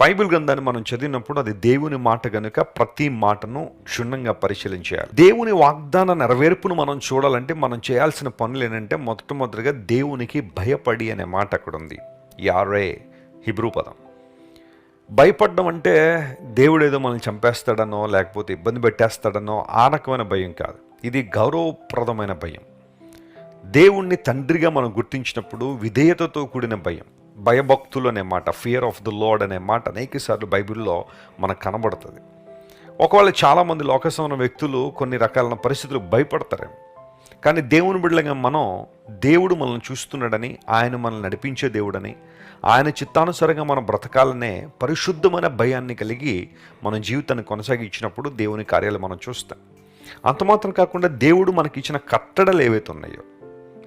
Bible గ్రంథాన్ని మనం చదివినప్పుడు అది దేవుని మాట గనుక ప్రతి మాటను క్షుణ్ణంగా పరిశీలించాలి దేవుని వాగ్దాన నెరవేర్పును మనం చూడాలంటే మనం చేయాల్సిన పనులు ఏంటంటే మొట్టమొదటిగా దేవునికి భయపడి అనే మాట అక్కడ ఉంది. యారే హిబ్రూ పదం. భయపడడం అంటే దేవుడు ఏదో మనల్ని చంపేస్తాడనో లేకపోతే ఇబ్బంది పెట్టేస్తాడనో ఆ రకమైన భయం కాదు. ఇది గౌరవప్రదమైన భయం. దేవుణ్ణి తండ్రిగా మనం గుర్తించినప్పుడు విధేయతతో కూడిన భయం. భయభక్తులు అనే మాట ఫియర్ ఆఫ్ ద లోడ్ అనే మాట అనేకసార్లు బైబిల్లో మనకు కనబడుతుంది. ఒకవేళ చాలామంది లోకసమైన వ్యక్తులు కొన్ని రకాలైన పరిస్థితులకు భయపడతారేమో. కానీ దేవుని బిడ్డలుగా మనం దేవుడు మనల్ని చూస్తున్నాడని ఆయన మనల్ని నడిపించే దేవుడని ఆయన చిత్తానుసారంగా మనం బ్రతకాలనే పరిశుద్ధమైన భయాన్ని కలిగి మన జీవితాన్ని కొనసాగించినప్పుడు దేవుని కార్యాలు మనం చూస్తాం. అంతమాత్రం కాకుండా దేవుడు మనకిచ్చిన కట్టడలు ఏవైతే ఉన్నాయో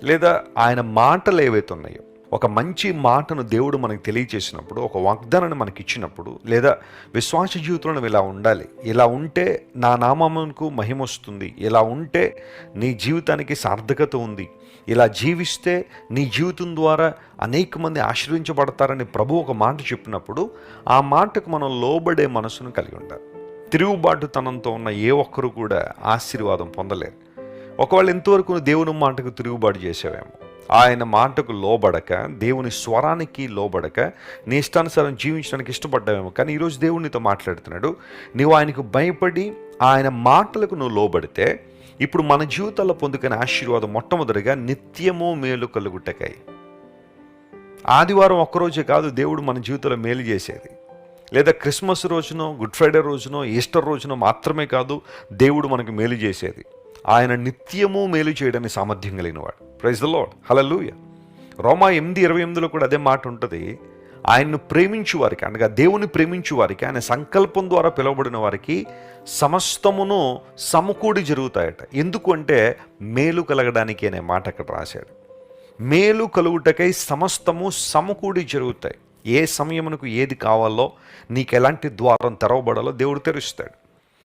లేదా ఆయన మాటలు ఏవైతే ఉన్నాయో ఒక మంచి మాటను దేవుడు మనకు తెలియచేసినప్పుడు ఒక వాగ్దానాన్ని మనకి ఇచ్చినప్పుడు లేదా విశ్వాస జీవితంలో ఇలా ఉండాలి. ఇలా ఉంటే నా నామమునకు మహిమ వస్తుంది. ఇలా ఉంటే నీ జీవితానికి సార్థకత ఉంది. ఇలా జీవిస్తే నీ జీవితం ద్వారా అనేక మంది ఆశ్రయించబడతారని ప్రభు ఒక మాట చెప్పినప్పుడు ఆ మాటకు మనం లోబడే మనసును కలిగి ఉండాలి. తిరుగుబాటుతనంతో ఉన్న ఏ ఒక్కరు కూడా ఆశీర్వాదం పొందలేరు. ఒకవేళ ఇంతవరకు దేవుని మాటకు తిరుగుబాటు చేసేవేమో ఆయన మాటకు లోబడక దేవుని స్వరానికి లోబడక నీ ఇష్టానుసారం జీవించడానికి ఇష్టపడ్డావేమో. కానీ ఈరోజు దేవుడు నీతో మాట్లాడుతున్నాడు. నువ్వు ఆయనకు భయపడి ఆయన మాటలకు నువ్వు లోబడితే ఇప్పుడు మన జీవితాల్లో పొందుకునే ఆశీర్వాదం మొట్టమొదటిగా నిత్యము మేలు కలుగుటకై. ఆదివారం ఒక్కరోజే కాదు దేవుడు మన జీవితంలో మేలు చేసేది. లేదా క్రిస్మస్ రోజునో గుడ్ ఫ్రైడే రోజునో ఈస్టర్ రోజునో మాత్రమే కాదు దేవుడు మనకు మేలు చేసేది. ఆయన నిత్యము మేలు చేయడానికి సామర్థ్యం కలిగినవాడు. ప్రైజ్ ద లాడ్ హలలుయ రోమా ఎనిమిది ఇరవై ఎనిమిదిలో కూడా అదే మాట ఉంటుంది. ఆయన్ను ప్రేమించు వారికి అనగా దేవుని ప్రేమించు వారికి ఆయన సంకల్పం ద్వారా పిలువబడిన వారికి సమస్తమును సమకూడి జరుగుతాయట. ఎందుకు అంటే మేలు కలగడానికి అనే మాట అక్కడ రాశాడు మేలు కలుగుటకై సమస్తము సమకూడి జరుగుతాయి. ఏ సమయమునకు ఏది కావాలో నీకు ఎలాంటి ద్వారం తెరవబడాలో దేవుడు తెరుస్తాడు.